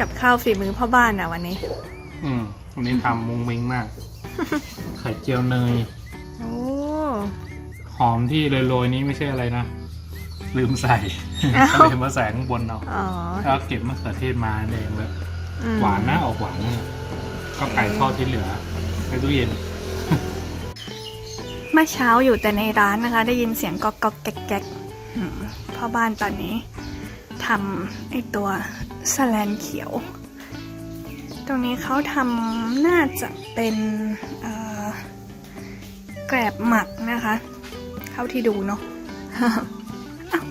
กับข้าวฝีมือพ่อบ้านนะวันนี้ อืมวันนี้ทำมุงมิงมาก ไข่เจียวเนย โอ้ หอมที่โรยๆนี้ไม่ใช่อะไรนะ ลืมใส่อ้าว ก็เลยมาใส่ข้างบนเอาอ๋อ แล้วเก็บมะเขือเทศมาแดงเลยอืม หวานนะออกหวานนะก็ไก่ทอดที่เหลือในตู้เย็น เมื่อเช้าอยู่แต่ในร้านนะคะ ได้ยินเสียงก๊อกก๊อกแก๊กแก๊กอืมพ่อบ้านตอนนี้ทำไอตัว สแลนเขียว ตรงนี้เขาทำน่าจะเป็นเอ่อแกลบหมักนะคะเท่าที่ดูเนาะอ้าว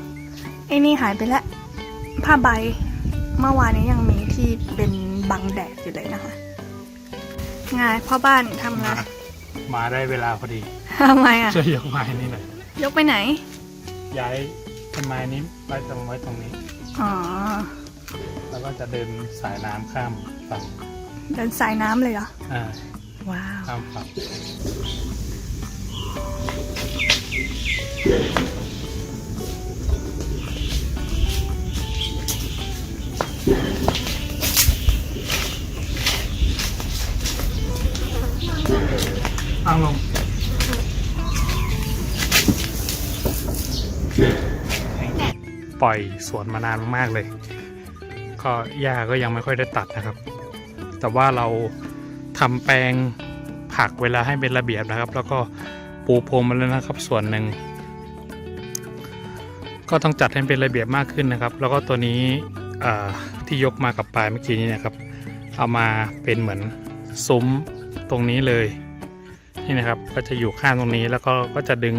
ไอ้นี่หายไปแล้วผ้าใบเมื่อวานนี้ยังมีที่เป็นบังแดดอยู่เลยนะคะไงพ่อบ้านทำอะไรมามาได้เวลาพอดีทำไมอะช่วยยกไม้นี่หน่อยยกไปไหน ย้ายต้นไม้นี้ไว้ตรงไว้ตรงนี้ อ๋อแล้ว ก็จะเดินสายน้ำข้ามฝั่งเดินสายน้ำเลยเหรอ อ่า ว้าว ข้ามฝั่งตั้งลงปล่อยสวนมานานมากเลย ก็หญ้าก็ยังไม่ค่อยได้ตัดนะครับ แต่ว่าเราทำแปลงผักเวลาให้เป็นระเบียบนะครับ แล้วก็ปูพรมมาแล้วนะครับส่วนหนึ่ง ก็ต้องจัดให้เป็นระเบียบมากขึ้นนะครับ แล้วก็ตัวนี้ที่ยกมากับปลายเมื่อกี้นี้นะครับ เอามาเป็นเหมือนซุ้มตรงนี้เลยนี่นะครับก็จะอยู่ข้างตรงนี้แล้วก็ก็จะดึง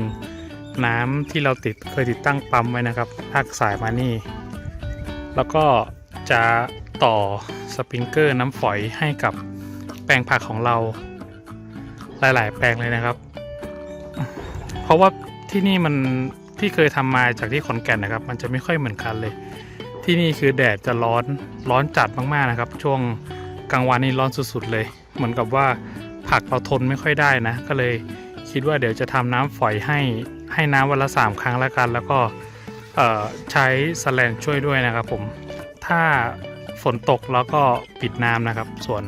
น้ำที่เราติดเคยติดตั้งปั๊มไว้นะครับลากสายมานี่ แล้วก็ จะต่อสปริงเกอร์น้ำฝอยให้กับแปลงผักของเรา หลาย ๆ แปลงเลยนะครับ เพราะว่าที่นี่มันที่เคยทำมาจากที่ขอนแก่นนะครับ มันจะไม่ค่อยเหมือนกันเลย ที่นี่คือแดดจะร้อนร้อนจัดมากๆนะครับ ช่วงกลางวันนี่ร้อนสุดๆเลย เหมือนกับว่าผักเราทนไม่ค่อยได้นะ ก็เลยคิดว่าเดี๋ยวจะทำน้ำฝอยให้ให้น้ำวันละสามครั้งแล้วกัน แล้วก็ใช้สแลนช่วยด้วยนะครับผม ถ้าฝนตกแล้วก็ปิดน้ำนะครับ ส่วน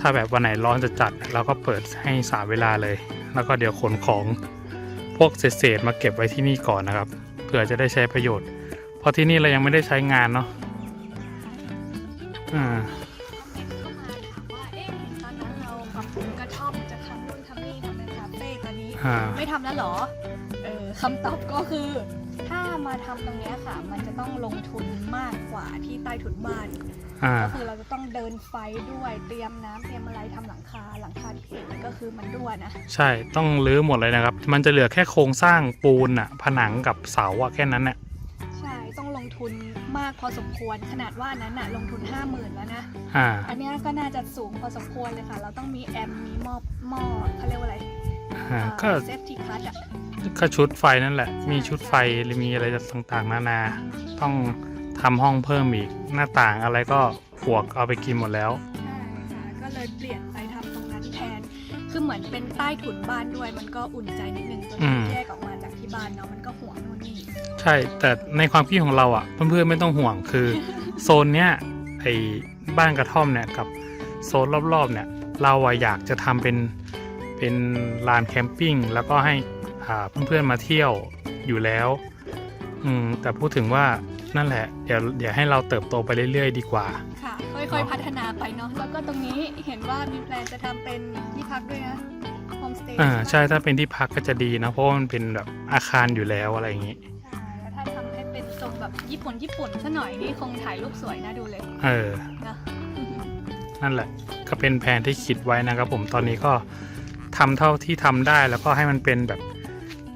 ถ้าแบบวันไหนร้อนจะจัดเราก็เปิดให้สามเวลาเลย แล้วก็เดี๋ยวขนของพวกเศษๆมาเก็บไว้ที่นี่ก่อนนะครับเผื่อจะได้ใช้ประโยชน์ เพราะที่นี่เรายังไม่ได้ใช้งานเนาะอ่าว่าเอ๊ะตอนนั้นเราปรับปรุงกระท่อมจะทำนู่นทำนี่ทำเป็นคาเฟ่ตอนนี้อ่าไม่ทำแล้วเหรอ เออคำตอบก็คือถ้า มาทำตรงเนี้ยค่ะ มันจะต้องลงทุนมากกว่าที่ใต้ถุนบ้านอ่าก็คือเราจะต้องเดินไฟด้วยเตรียมน้ำเตรียมอะไรทำหลังคาหลังคาที่เห็นก็คือมันรั่วนะใช่ต้องรื้อหมดเลยนะครับ มันจะเหลือแค่โครงสร้างปูนอะผนังกับเสาอะแค่นั้นเนี่ยใช่ต้องลงทุนมากพอสมควรขนาดว่าอันนั้นน่ะลงทุน5 0,000แล้วนะอ่าอันเนี้ยก็น่าจะสูงพอสมควรเลยค่ะ เราต้องมีแอมป์มีหม้อหม้อเขาเรียกว่าอะไร อ่าก็เซฟตี้คัทอะก็ชุดไฟนั่นแหละ มีชุดไฟหรือมีอะไรต่างๆ นานา ต้องทำห้องเพิ่มอีก หน้าต่างอะไรก็ปวกเอาไปกินหมดแล้ว ใช่ค่ะก็เลยเปลี่ยนไปทำตรงนั้นแทน คือเหมือนเป็นใต้ถุนบ้านด้วย มันก็อุ่นใจนิดนึงตัวอืที่มแยกออกมาจากที่บ้านเนาะ มันก็ห่วงนู่นนี่ใช่ แต่ในความคิดของเราอะ เพื่อนๆไม่ต้องห่วงคือ โซนเนี้ยไอ้บ้านกระท่อมเนี่ยกับโซนรอบๆเนี่ย เราอะอยากจะทำเป็น เป็นลานแคมปิ้งแล้วก็ให้อ่าเพื่อนๆมาเที่ยวอยู่แล้วอืมแต่พูดถึงว่านั่นแหละเดี๋ยวเดี๋ยวให้เราเติบโตไปเรื่อย ๆ ดีกว่าค่ะค่อยๆพัฒนาไปเนาะแล้วก็ตรงนี้เห็นว่ามีแพลนจะทำเป็นที่พักด้วยนะโฮมสเตย์อ่าใช่ถ้าเป็นที่พักก็จะดีนะเพราะว่ามันเป็นแบบอาคารอยู่แล้วอะไรอย่างงี้ใช่แล้วถ้าทำให้เป็นทรงแบบญี่ปุ่นญี่ปุ่นซะหน่อยนี่คงถ่ายรูปสวยน่าดูเลย เออนะนั่นแหละก็เป็นแผนที่คิดไว้นะครับผมตอนนี้ก็ ทำเท่าที่ทำได้แล้วก็ให้มันเป็นแบบ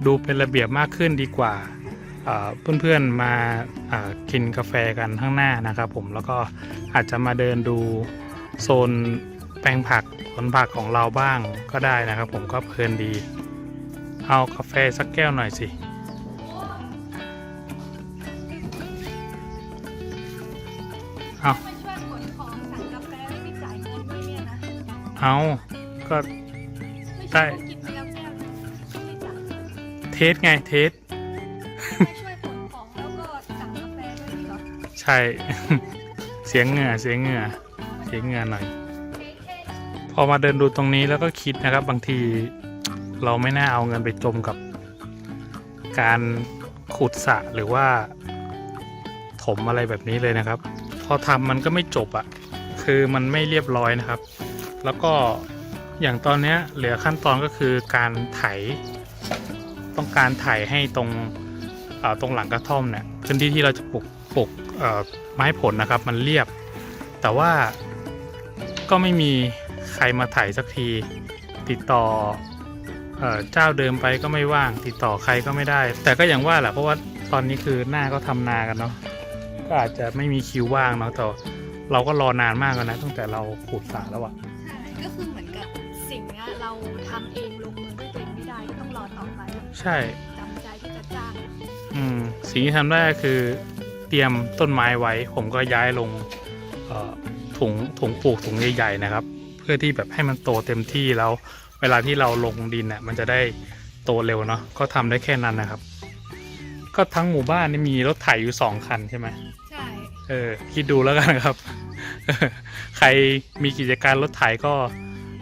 ดูเป็นระเบียบมากขึ้นดีกว่าเอ่อเพื่อนๆมาอ่ากินกาแฟกันข้างหน้านะครับผมแล้วก็อาจจะมาเดินดูโซนแปลงผักผลผักของเราบ้างก็ได้นะครับ ผมก็เพลินดี เอากาแฟสักแก้วหน่อยสิ เอาไม่ช่วยขนของสั่งกาแฟไม่มีจ่ายเงินด้วยเนี่ยนะเอาก็ ไม่ได้ช่วยกินไปแล้วแก้วนึงไม่จ่ายเทสไงเทส ไม่ช่วยขนของแล้วก็สั่งกาแฟด้วยนี่เหรอใช่ เสียงเหงื่อเสียงเหงื่อเสียงเหงื่อหน่อยพอมาเดินดูตรงนี้แล้วก็คิดนะครับ บางทีเราไม่น่าเอาเงินไปจมกับ การขุดสระหรือว่า ถมอะไรแบบนี้เลยนะครับ พอทำมันก็ไม่จบอะ่ะ คือมันไม่เรียบร้อยนะครับ แล้วก็ อย่างตอนนี้เหลือขั้นตอนก็คือการไถ ต้องการไถให้ตรงตรงหลังกระท่อมเนี่ยพื้นที่ที่เราจะปลูกปลูกไม้ผลนะครับ มันเรียบ แต่ว่าก็ไม่มีใครมาไถสักที ติดต่อเออจ้าเดิมไปก็ไม่ว่าง ติดต่อใครก็ไม่ได้ แต่ก็อย่างว่าแหละเพราะว่าตอนนี้คือหน้าก็ทำนากันเนาะก็อาจจะไม่มีคิวว่างเนาะแต่เราก็รอนานมากแล้วนะตั้งแต่เราขุดสระแล้วอะใช่ก็คือเหมือน เนี้ยเราทำเองลงมือด้วยตัวเองไม่ได้ก็ต้องรอต่อไปใช่จำใจที่จะจ้างอืมสิ่งที่ทำได้ก็คือเตรียมต้นไม้ไว้ ผมก็ย้ายลงเอ่อถุงถุงปลูกถุงใหญ่ๆนะครับ เพื่อที่แบบให้มันโตเต็มที่แล้ว เวลาที่เราลงดินเนี่ยมันจะได้โตเร็วเนาะก็ทำได้แค่นั้นนะครับ ก็ทั้งหมู่บ้านนี่มีรถไถอยู่สองคันใช่ไหม ใช่เออคิดดูแล้วกันครับ ใครมีกิจการรถไถก็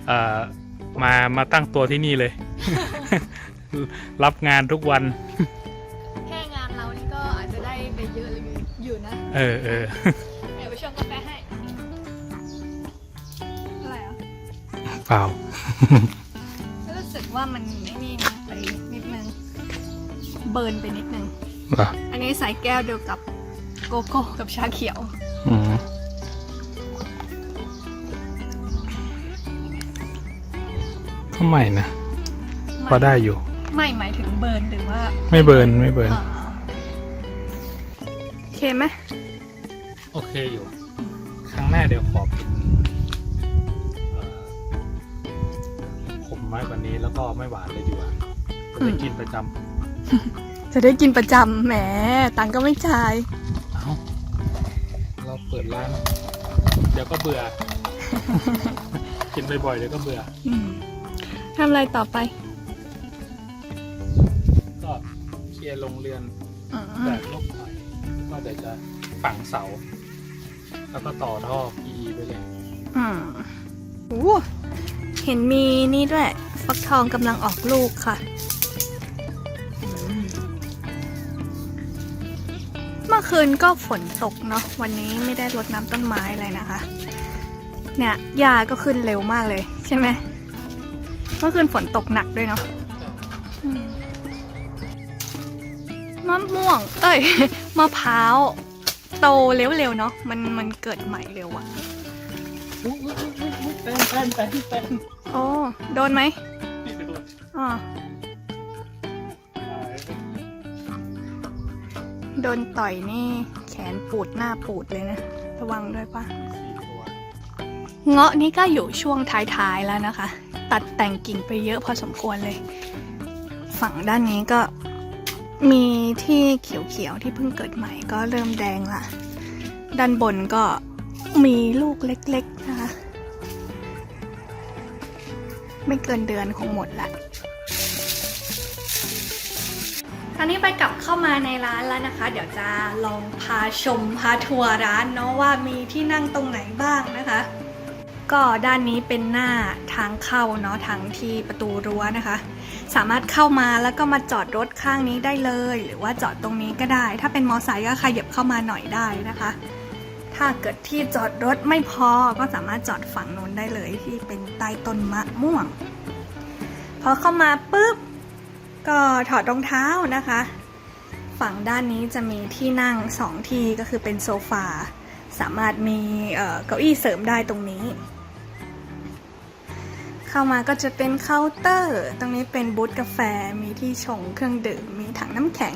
เอ่อ มามาตั้งตัวที่นี่เลย รับงานทุกวัน แค่งานเรานี่ก็อาจจะได้ไปเยอะเลยอยู่นะ เออเออเดี๋ยวไปชงกาแฟให้อะไรอะเปล่า รู้สึกว่ามันไม่นี่นะไปนิดนึง เบิร์นไปนิดนึงเหรออันนี้ใส่แก้วเดียวกับโกโก้กับชาเขียว อืม ก็ไม่นะ พอได้อยู่ ไม่หมายถึงเบิร์นหรือว่า ไม่เบิร์นไม่เบิร์นอ๋อโอเคไหมโอเคอยู่ ครั้งหน้าเดี๋ยวขอเป็นเอ่อผมไม้กว่านี้แล้วก็ไม่หวานเลยดีกว่าจะได้กินประจำจะได้กินประจำแหมตังค์ก็ไม่จ่ายเอ้าเราเปิดร้าน เดี๋ยวก็เบื่อ กินบ่อยๆเดี๋ยวก็เบื่ออืม ทำอะไรต่อไปก็เคลียร์โรงเรือนอืแบมบลบหน่อยก็เดี๋ยวจะฝังเสา แล้วก็ต่อท่อ PE ไปเลยอืมโอ้เห็นมีนี่ด้วยฟักทองกำลังออกลูกค่ะอืมเมื่อคืนก็ฝนตกเนาะวันนี้ไม่ได้รดน้ำต้นไม้เลยนะคะ เนี่ยหญ้าก็ขึ้นเร็วมากเลยใช่ไหม เมื่อคืนฝนตกหนักด้วยเนาะอืมมะม่วง เอ้ย มะพร้าว โตเร็วๆเนาะ มันมันเกิดใหม่เร็วอะเต้นเต้นเต้นเต้นโอ้ โดนไหมอ๋อ โดนต่อยนี่แขนปูดหน้าปูดเลยนะ ระวังด้วยปะ เงาะนี่ก็อยู่ช่วงท้ายๆแล้วนะคะ ตัดแต่งกิ่งไปเยอะพอสมควรเลย ฝั่งด้านนี้ก็มีที่เขียวๆที่เพิ่งเกิดใหม่ก็เริ่มแดงละด้านบนก็มีลูกเล็กๆนะคะ ไม่เกินเดือนคงหมดละคราวนี้ไปกลับเข้ามาในร้านแล้วนะคะ เดี๋ยวจะลองพาชมพาทัวร์ร้านเนาะว่ามีที่นั่งตรงไหนบ้างนะคะ ก็ด้านนี้เป็นหน้าทางเข้าเนาะทางที่ประตูรั้วนะคะ สามารถเข้ามาแล้วก็มาจอดรถข้างนี้ได้เลย หรือว่าจอดตรงนี้ก็ได้ ถ้าเป็นมอไซค์ก็ขยับเข้ามาหน่อยได้นะคะ ถ้าเกิดที่จอดรถไม่พอก็สามารถจอดฝั่งนู้นได้เลยที่เป็นใต้ต้นมะม่วงพอเข้ามาปุ๊บก็ถอดรองเท้านะคะ ฝั่งด้านนี้จะมีที่นั่งสองที่ก็คือเป็นโซฟาสามารถมีเอ่อเก้าอี้เสริมได้ตรงนี้ เข้ามาก็จะเป็นเคาน์เตอร์ ตรงนี้เป็นบูธกาแฟ มีที่ชงเครื่องดื่ม มีถังน้ำแข็ง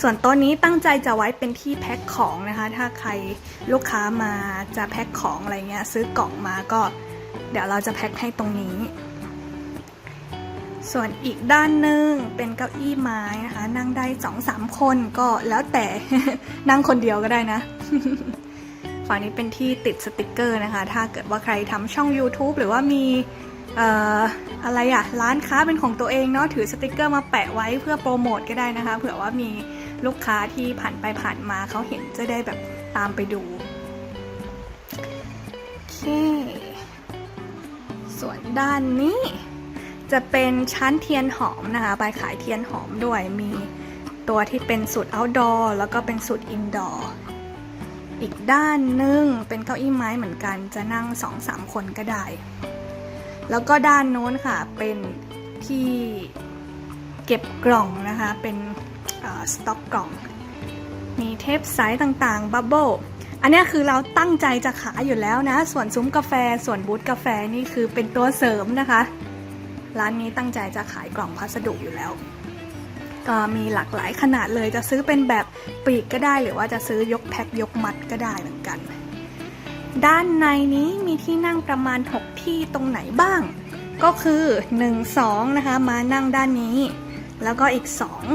ส่วนโต๊ะนี้ตั้งใจจะไว้เป็นที่แพ็คของนะคะ ถ้าใครลูกค้ามาจะแพ็คของอะไรเงี้ย ซื้อกล่องมาก็ เดี๋ยวเราจะแพ็คให้ตรงนี้ ส่วนอีกด้านหนึ่งเป็นเก้าอี้ไม้นะคะ นั่งได้สองสามคนก็แล้วแต่นั่งคนเดียวก็ได้นะฝั่งนี้เป็นที่ติดสติกเกอร์นะคะ ถ้าเกิดว่าใครทำช่อง YouTube หรือว่ามี อะไรอะร้านค้าเป็นของตัวเองเนาะถือสติกเกอร์มาแปะไว้เพื่อโปรโมทก็ได้นะคะเผื่อว่ามีลูกค้าที่ผ่านไปผ่านมาเขาเห็นจะได้แบบตามไปดูโอเคส่วนด้านนี้จะเป็นชั้นเทียนหอมนะคะไปขายเทียนหอมด้วยมีตัวที่เป็นสูตร outdoor แล้วก็เป็นสูตร indoor อีกด้านหนึ่งเป็นเก้าอี้ไม้เหมือนกันจะนั่ง2-3คนก็ได้ แล้วก็ด้านโน้นค่ะเป็นที่เก็บกล่องนะคะ เป็นสต็อกกล่อง มีเทปใสต่างๆ บับเบิลอันนี้คือเราตั้งใจจะขายอยู่แล้วนะ ส่วนซุ้มกาแฟ ส่วนบูธกาแฟนี่คือเป็นตัวเสริมนะคะ ร้านนี้ตั้งใจจะขายกล่องพัสดุอยู่แล้ว ก็มีหลากหลายขนาดเลย จะซื้อเป็นแบบปลีกก็ได้ หรือว่าจะซื้อยกแพ็คยกมัดก็ได้เหมือนกัน ด้านในนี้มีที่นั่งประมาณ 6 ที่ตรงไหนบ้าง ก็คือ 1 2 นะคะ มานั่งด้านนี้ แล้วก็อีก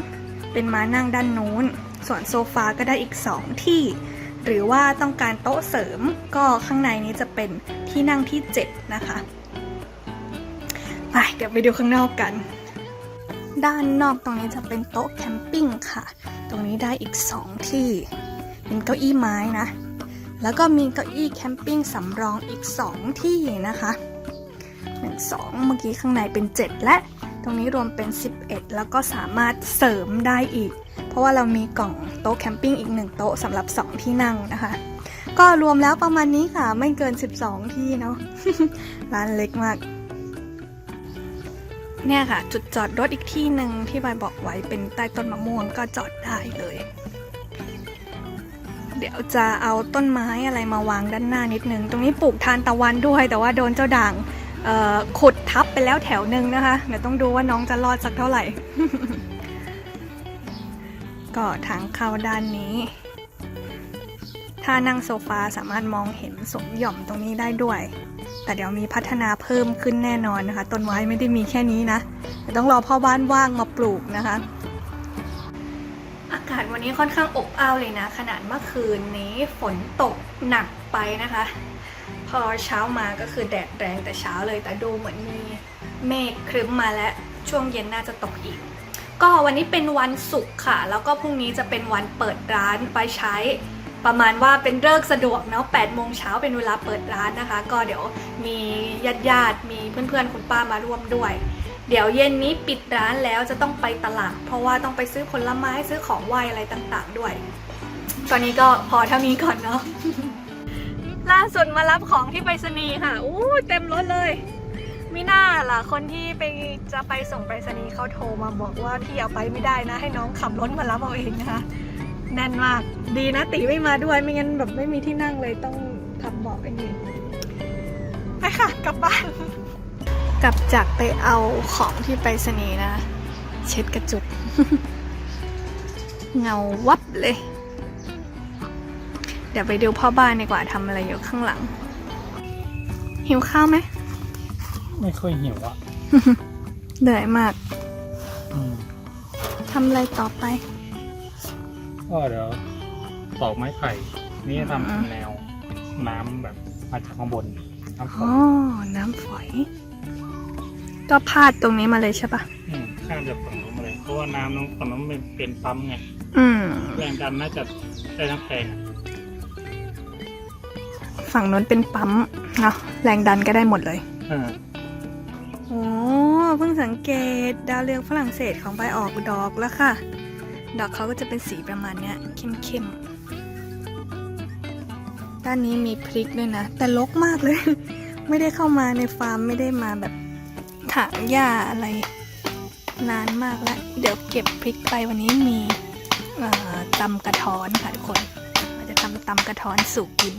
2 เป็นมานั่งด้านนู้น ส่วนโซฟาก็ได้อีก 2 ที่ หรือว่าต้องการโต๊ะเสริมก็ข้างในนี้จะเป็นที่นั่งที่ 7 นะคะไปเดี๋ยวไปดูข้างนอกกัน ด้านนอกตรงนี้จะเป็นโต๊ะแคมปิ้งค่ะ ตรงนี้ได้อีก 2 ที่ เป็นเก้าอี้ไม้นะ แล้วก็มีเก้าอี้แคมปิ้งสำรองอีก 2 ที่นะคะ1 2 เมื่อกี้ข้างในเป็น 7 และ ตรงนี้รวมเป็น 11 แล้วก็สามารถเสริมได้อีก เพราะว่าเรามีกล่องโต๊ะแคมปิ้งอีก 1 โต๊ะสำหรับ 2 ที่นั่งนะคะ ก็รวมแล้วประมาณนี้ค่ะ ไม่เกิน 12 ที่เนาะร้านเล็กมาก เนี่ยค่ะ จุดจอดรถอีกที่หนึ่งที่ใบบอกไว้เป็นใต้ต้นมะม่วงก็จอดได้เลย เดี๋ยวจะเอาต้นไม้อะไรมาวางด้านหน้านิดนึง ตรงนี้ปลูกทานตะวันด้วย แต่ว่าโดนเจ้าด่างขุดทับไปแล้วแถวหนึ่งนะคะ เดี๋ยวต้องดูว่าน้องจะรอดสักเท่าไหร่ ก็ทางเข้าด้านนี้ ถ้านั่งโซฟาสามารถมองเห็นสมหย่อมตรงนี้ได้ด้วย แต่เดี๋ยวมีพัฒนาเพิ่มขึ้นแน่นอนนะคะ ต้นไม้ไม่ได้มีแค่นี้นะ ต้องรอพ่อบ้านว่างมาปลูกนะคะ วันนี้ค่อนข้างอบอ้าวเลยนะ ขนาดเมื่อคืนนี้ฝนตกหนักไปนะคะ พอเช้ามาก็คือแดดแรงแต่เช้าเลยแต่ดูเหมือนมีเมฆครึ้มมาแล้วช่วงเย็นน่าจะตกอีก ก็วันนี้เป็นวันศุกร์ค่ะ แล้วก็พรุ่งนี้จะเป็นวันเปิดร้านไปใช้ ประมาณว่าเป็นเลิกสะดวกเนาะ8โมงเช้าเป็นเวลาเปิดร้านนะคะ ก็เดี๋ยวมีญาติญาติๆมีเพื่อนๆคุณป้ามาร่วมด้วย เดี๋ยวเย็นนี้ปิดร้านแล้วจะต้องไปตลาด เพราะว่าต้องไปซื้อผลไม้ซื้อของไหว้อะไรต่างๆด้วย ตอนนี้ก็พอเท่านี้ก่อนเนาะล่าสุดมารับของที่ไปรษณีย์ค่ะอู้เต็มรถเลยมิน่าล่ะ คนที่ไปจะไปส่งไปรษณีย์เขาโทรมาบอกว่าพี่เอาไปไม่ได้นะ ให้น้องขับรถมารับเอาเองนะคะแน่นมากดีนะตีไม่มาด้วยไม่งั้นแบบไม่มีที่นั่งเลยต้องทำเบอกไอ้นี่ไปค่ะกลับบ้าน กลับจากไปเอาของที่ไปรษณีย์นะ เช็ดกระจุก เงาวับเลย เดี๋ยวไปดูพ่อบ้านดีกว่าทำอะไรอยู่ข้างหลัง หิวข้าวไหม ไม่ค่อยหิวอะเหนื่อยมากอืมทำอะไรต่อไปก็เดี๋ยวตอกไม้ไผ่นี่จะทำเป็นแนว น้ำแบบมาจากข้างบนน้ำฝอ๋นอน้ำฝอย ก็พาดตรงนี้มาเลยใช่ปะมข้ามจากฝั่งนู้นมาเลย เพราะว่าน้ำนู้นฝั่งนู้นเป็นเป็นปั๊มไง อืม แรงดันน่าจะได้ทั้งแพงอะฝั่งนู้นเป็นปั๊มเนาะแรงดันก็ได้หมดเลยเออโอ้เพิ่งสังเกตดาวเรืองฝรั่งเศสของใบออกดอกแล้วค่ะ ดอกเขาก็จะเป็นสีประมาณเนี้ยเข้มๆ ด้านนี้มีพริกด้วยนะ แต่ลกมากเลย ไม่ได้เข้ามาในฟาร์มไม่ได้มาแบบ ถางหญ้าอะไร นานมากแล้ว เดี๋ยวเก็บพริกไปวันนี้มีตำกระท้อนค่ะทุกคน เราจะทำตำกระท้อนสุกกิน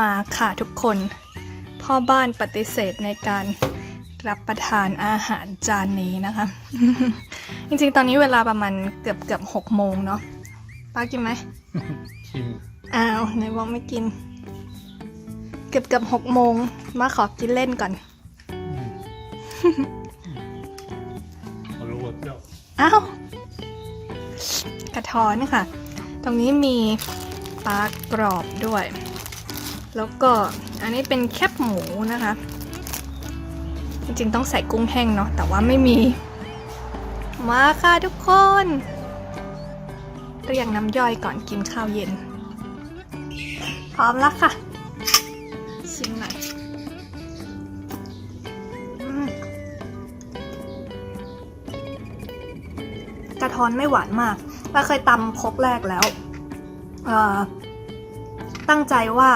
มาค่ะทุกคน พ่อบ้านปฏิเสธในการรับประทานอาหารจานนี้นะคะ จริงๆ ตอนนี้เวลาประมาณเกือบเกือบหกโมงเนาะป้ากินไหมชิมอ้าวไหนบอกไม่กิน เกือบเกือบหกโมงมาขอกินเล่นก่อนเอาลูกเปรี้ยวอ้าวกระท้อนค่ะ ตรงนี้มีปลากรอบด้วย แล้วก็อันนี้เป็นแคบหมูนะคะ จริงๆต้องใส่กุ้งแห้งเนาะแต่ว่าไม่มี มาค่ะทุกคนเรียกน้ำย่อยก่อนกินข้าวเย็น พร้อมแล้วค่ะ ชิมหน่อยกระท้อนไม่หวานมากป้าเคยตำครกแรกแล้ว ตั้งใจว่า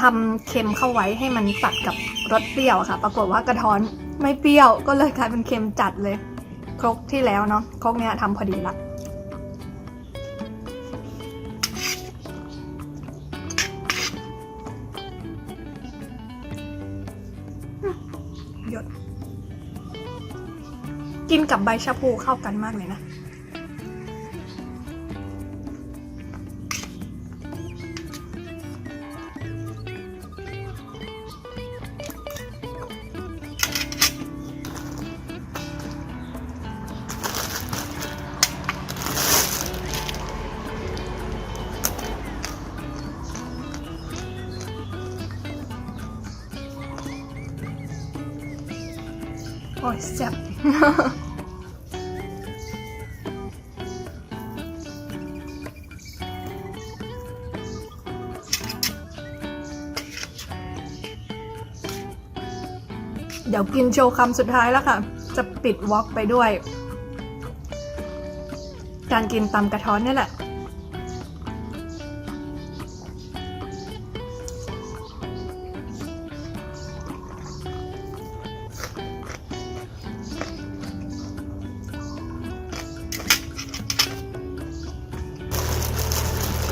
ทำเค็มเข้าไว้ให้มันตัดกับรสเปรี้ยวค่ะ ปรากฏว่ากระท้อนไม่เปรี้ยวก็เลยกลายเป็นเค็มจัดเลย ครกที่แล้วเนาะครกเนี้ยทำพอดีละหยดกินกับใบชะพูเข้ากันมากเลยนะ โอ้ยแซ่บเดี๋ยวกินโชว์คำสุดท้ายแล้วค่ะ จะปิดวอล์กไปด้วย การกินตำกระท้อนนี่แหละ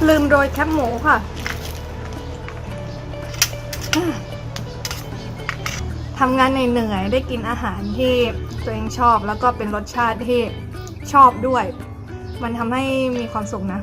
ลืมโรยแคบหมูค่ะทำงานเหนื่อยๆได้กินอาหารที่ตัวเองชอบแล้วก็เป็นรสชาติที่ชอบด้วย มันทำให้มีความสุขนะ